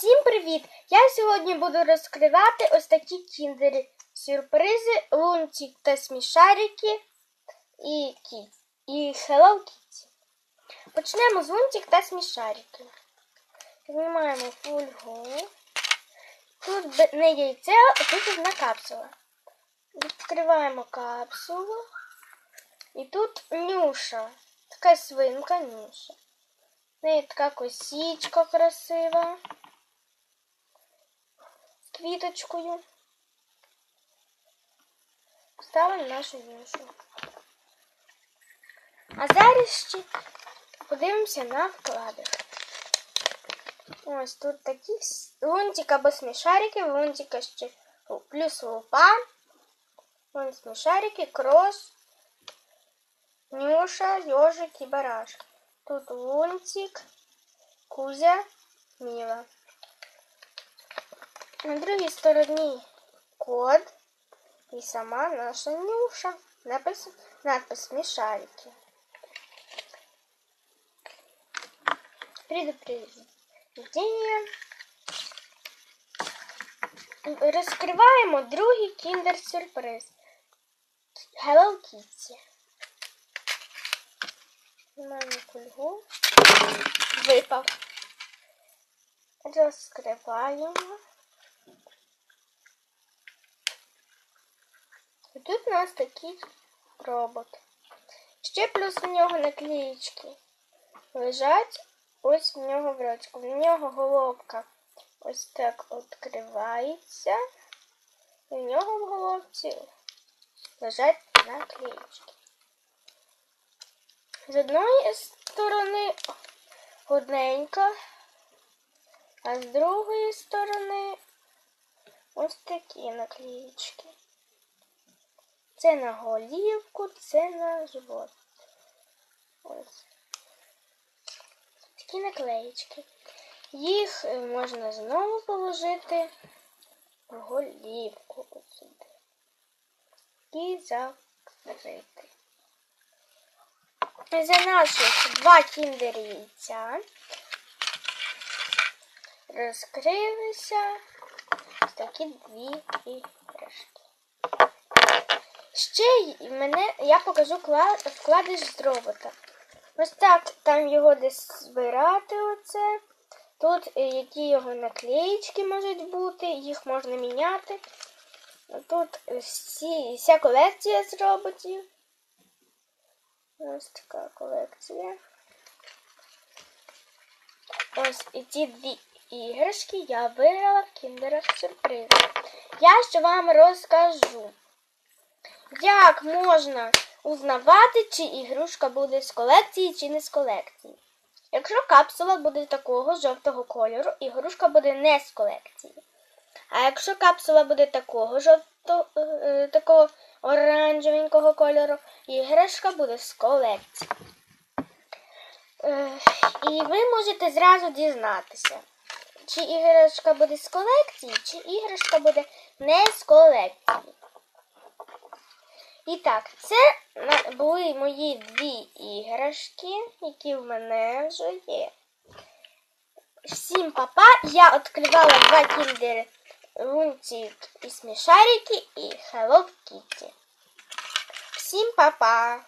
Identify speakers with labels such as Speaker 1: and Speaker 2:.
Speaker 1: Всім привіт! Я сьогодні буду розкривати ось такі кіндери сюрпризи, лунтик та смішарики і кіт. І Hello Kitty. Почнемо з лунтик та смішарики. Знімаємо фольгу. Тут не яйце, а тут одна капсула. Відкриваємо капсулу. І тут нюша. Така свинка нюша. В неї така косічка красива. Квіточкою. Ставимо нашу нюшу. А зараз ще подивимося на вклади. Ось тут такі лунтик або смішарики, лунтика ще плюс лупа. Вон смішарики, крос, нюша, йожик і барашки. Тут лунтик, кузя, міла. На другій стороні код і сама наша нюша. Напис, надпис смішарики. Предупреждение. Розкриваємо другий кіндер-сюрприз. Hello Kitty. Маємо кульгу. Випав. Розкриваємо. І тут у нас такий робот. Ще плюс в нього наклеїчки лежать ось в нього в рочку. В нього головка ось так відкривається. І в нього в головці лежать наклеїчки. З одної сторони одненька, а з другої сторони ось такі наклеїчки. Це на голівку, це на живот. Ось. Такі наклеїчки. Їх е, можна знову положити в голівку ось. І закрити. За наших два кіндер яйця розкрилися такі дві іграшки. Ще мене я покажу кла- вкладиш з робота. Ось так там його десь збирати оце. Тут е, які його наклеїчки можуть бути, їх можна міняти. Тут всі, вся колекція з роботів. Ось така колекція. Ось і ці дві іграшки я виграла в кіндерах сюрприз. Я ще вам розкажу, як можна узнавати, чи ігрушка буде з колекції, чи не з колекції. Якщо капсула буде такого жовтого кольору, ігрушка буде не з колекції. А якщо капсула буде такого жовтого, е, такого оранжевенького кольору, іграшка буде з колекції. Е, І ви можете зразу дізнатися, чи іграшка буде з колекції, чи іграшка буде не з колекції. І так, це були мої дві іграшки, які в мене вже є. Всім папа! Я відкривала два кіндери Лунтик і смішарики і Hello Kitty. Всім папа!